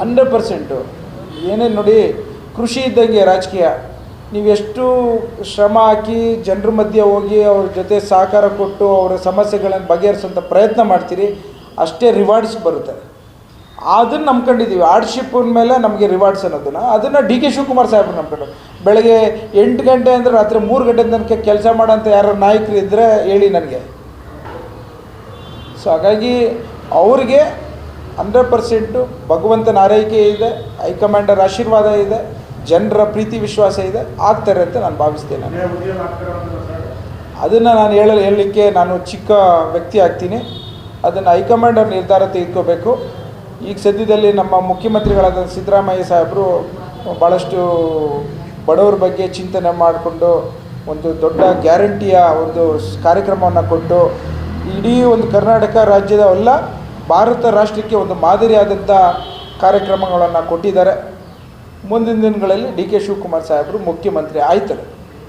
Hundred percent ಏನೇನು ನೋಡಿ, ಕೃಷಿ ಇದ್ದಂಗೆ ರಾಜಕೀಯ. ನೀವೆಷ್ಟು ಶ್ರಮ ಹಾಕಿ ಜನರ ಮಧ್ಯೆ ಹೋಗಿ ಅವ್ರ ಜೊತೆ ಸಹಕಾರ ಕೊಟ್ಟು ಅವರ ಸಮಸ್ಯೆಗಳನ್ನು ಬಗೆಹರಿಸೋಂಥ ಪ್ರಯತ್ನ ಮಾಡ್ತೀರಿ, ಅಷ್ಟೇ ರಿವಾರ್ಡ್ಸ್ ಬರುತ್ತೆ. ಅದನ್ನು ನಂಬ್ಕೊಂಡಿದ್ದೀವಿ ಹಾರ್ಡ್ಶಿಪ್ ಮೇಲೆ ನಮಗೆ ರಿವಾರ್ಡ್ಸ್ ಅನ್ನೋದನ್ನು. ಅದನ್ನು ಡಿ ಕೆ ಶಿವಕುಮಾರ್ ಸಾಹೇಬ್ರು ನಂಬ್ಕೊಂಡು ಬೆಳಗ್ಗೆ ಎಂಟು ಗಂಟೆ ಅಂದರೆ ರಾತ್ರಿ ಮೂರು ಗಂಟೆ ತನಕ ಕೆಲಸ ಮಾಡೋಂಥ ಯಾರೋ ನಾಯಕರು ಇದ್ದರೆ ಹೇಳಿ ನನಗೆ. ಸೊ ಹಾಗಾಗಿ ಅವ್ರಿಗೆ ಹಂಡ್ರೆಡ್ ಪರ್ಸೆಂಟು ಭಗವಂತನ ಆರೈಕೆ ಇದೆ, ಹೈಕಮಾಂಡರ್ ಆಶೀರ್ವಾದ ಇದೆ, ಜನರ ಪ್ರೀತಿ ವಿಶ್ವಾಸ ಇದೆ, ಆಗ್ತಾರೆ ಅಂತ ನಾನು ಭಾವಿಸ್ತೇನೆ ಅದನ್ನು ನಾನು ಹೇಳಲು ಹೇಳಲಿಕ್ಕೆ ನಾನು ಚಿಕ್ಕ ವ್ಯಕ್ತಿ ಆಗ್ತೀನಿ. ಅದನ್ನು ಹೈಕಮಾಂಡರ್ ನಿರ್ಧಾರ ತೆಗೆದುಕೋಬೇಕು. ಈಗ ಸದ್ಯದಲ್ಲಿ ನಮ್ಮ ಮುಖ್ಯಮಂತ್ರಿಗಳಾದ ಸಿದ್ದರಾಮಯ್ಯ ಸಾಹೇಬರು ಭಾಳಷ್ಟು ಬಡವರ ಬಗ್ಗೆ ಚಿಂತನೆ ಮಾಡಿಕೊಂಡು ಒಂದು ದೊಡ್ಡ ಗ್ಯಾರಂಟಿಯ ಒಂದು ಕಾರ್ಯಕ್ರಮವನ್ನು ಕೊಟ್ಟು, ಇಡೀ ಒಂದು ಕರ್ನಾಟಕ ರಾಜ್ಯದ ಎಲ್ಲ ಭಾರತ ರಾಷ್ಟ್ರಕ್ಕೆ ಒಂದು ಮಾದರಿಯಾದಂಥ ಕಾರ್ಯಕ್ರಮಗಳನ್ನು ಕೊಟ್ಟಿದ್ದಾರೆ. ಮುಂದಿನ ದಿನಗಳಲ್ಲಿ ಡಿ ಕೆ ಶಿವಕುಮಾರ್ ಸಾಹೇಬರು ಮುಖ್ಯಮಂತ್ರಿ ಆಯ್ತಾರೆ.